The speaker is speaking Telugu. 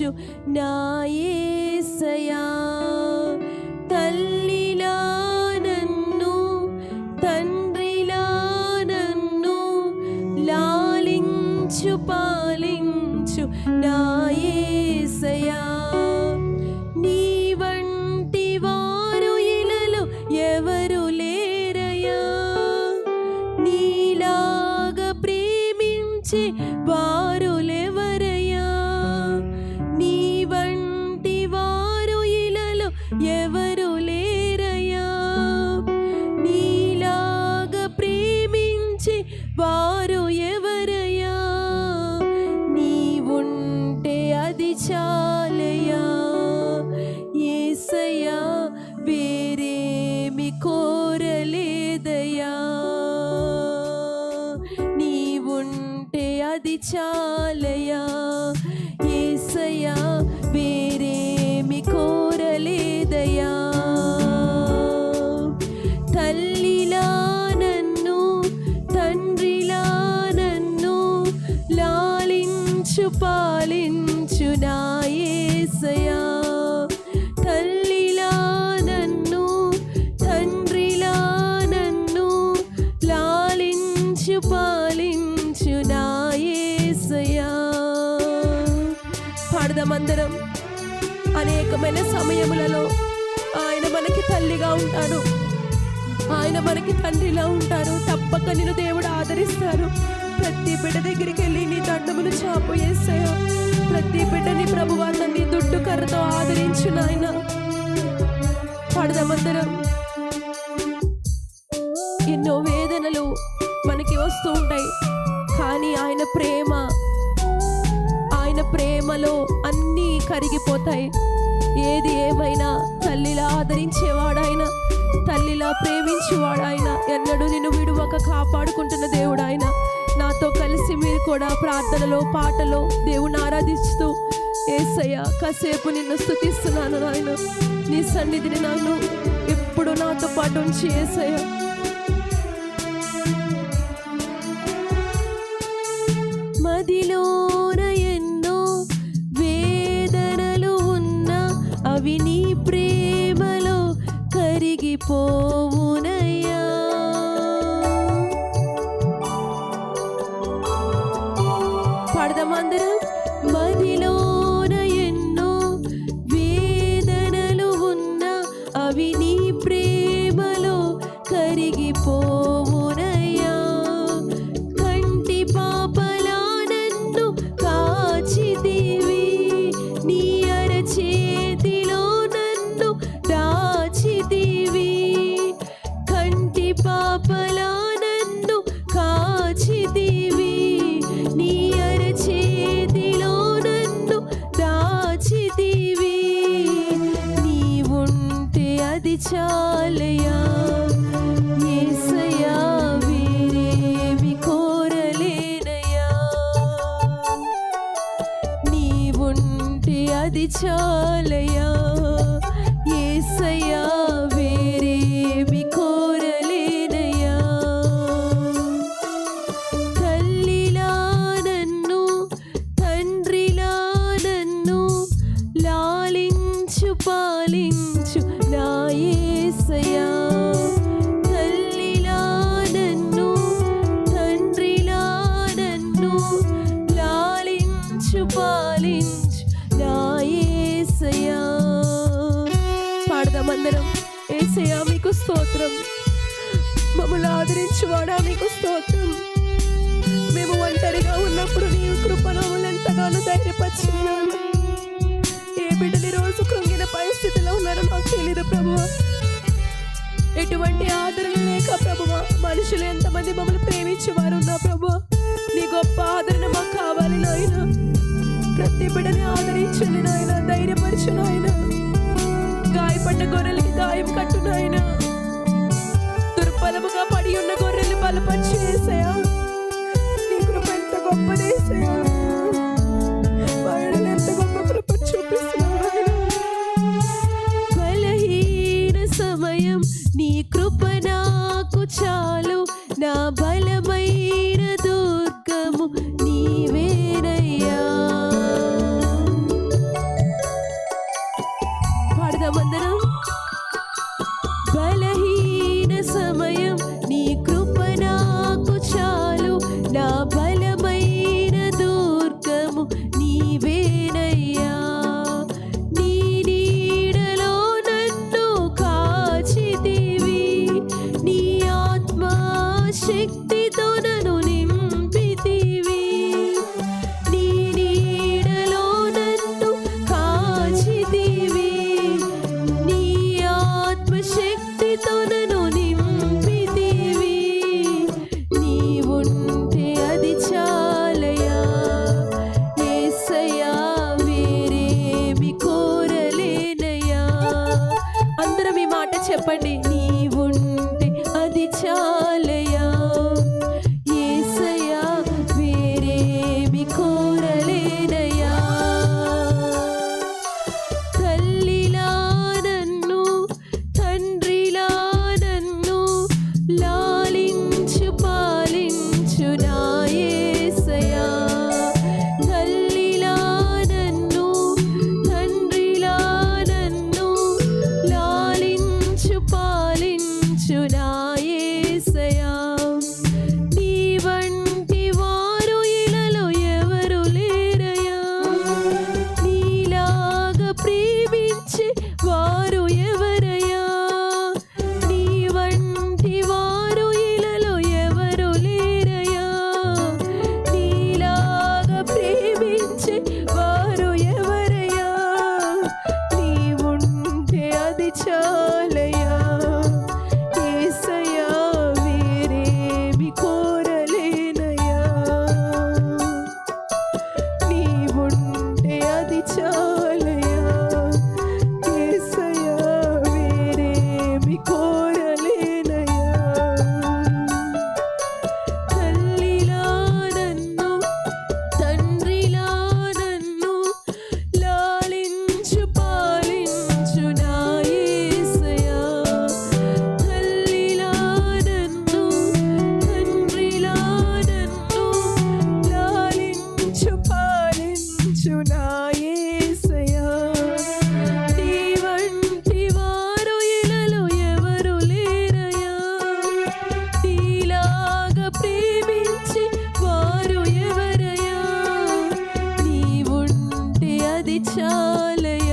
వచ్చు నా ఏసయా తల్లిలా నన్ను తండ్రిలా నన్ను లాలించు పాలించు నా ఏసయా నీ వంటి వారు ఇలలో ఎవరు లేరయా నీలాగా ప్రేమించే అది చాలయా? ఏసయ్యా వేరేమి కోరలేదయా తల్లిలా నన్ను తండ్రిలా నన్ను లాలించు పాలించు నా పాడదామందరం అనేకమైన సమయములలో ఆయన మనకి తల్లిగా ఉంటాడు. ఆయన మనకి తండ్రిలా ఉంటారు తప్పక నేను దేవుడు ఆదరిస్తారు ప్రతి బిడ్డ దగ్గరికి వెళ్ళి నీ దండములు చాపు వేసాయో ప్రతి బిడ్డని ప్రభువాన్ని దుడ్డు కర్రతో ఆదరించు నాయన. పాడదామందరం ఉంటాయి ఏది ఏమైనా తల్లిలా ఆదరించేవాడాయన తల్లిలా ప్రేమించేవాడు ఎన్నడూ నిన్ను విడువక కాపాడుకుంటున్న దేవుడు ఆయన నాతో కలిసి మీరు కూడా ప్రార్థనలో పాటలో దేవుని ఆరాధిస్తూ ఏసయ్య కాసేపు నిన్ను స్థుతిస్తున్నాను నాయన. నీ సన్నిధిని నన్ను ఎప్పుడు నాతో పాటు ఉంచి ఏసయ్య. కరిగిపోవునయ్యా పాడదాం అందరం కంటి కాచితివి. నీ అరచేతిలో నన్ను దాచితివి. నీవుంటే అది చాలయా? యేసయ్యా వేరేమి కోరలేనయ్యా నీవుంటే అది మమ్మల్ని నీకు స్తోత్రం. మేము ఒంటరిగా ఉన్నప్పుడు నీ కృపను ఎంతగానో ధైర్యపరిచినాను ఏ బిడ్డలు రోజు కృంగిన పరిస్థితిలో ఉన్నారో నాకు తెలియదు ప్రభువా ఎటువంటి ఆదరణ లేక ప్రభువా మనుషులు ఎంతమంది మమ్మల్ని ప్రేమించేవారు ఉన్నా ప్రభు. నీ గొప్ప ఆదరణ మాకు కావాలి నాయన. ప్రతి బిడ్డని ఆదరించండి నాయన ధైర్యపరచు నాయన. గాయపడ్డ గొర్రెలకి గాయం కట్టు నాయన. అది చాలయ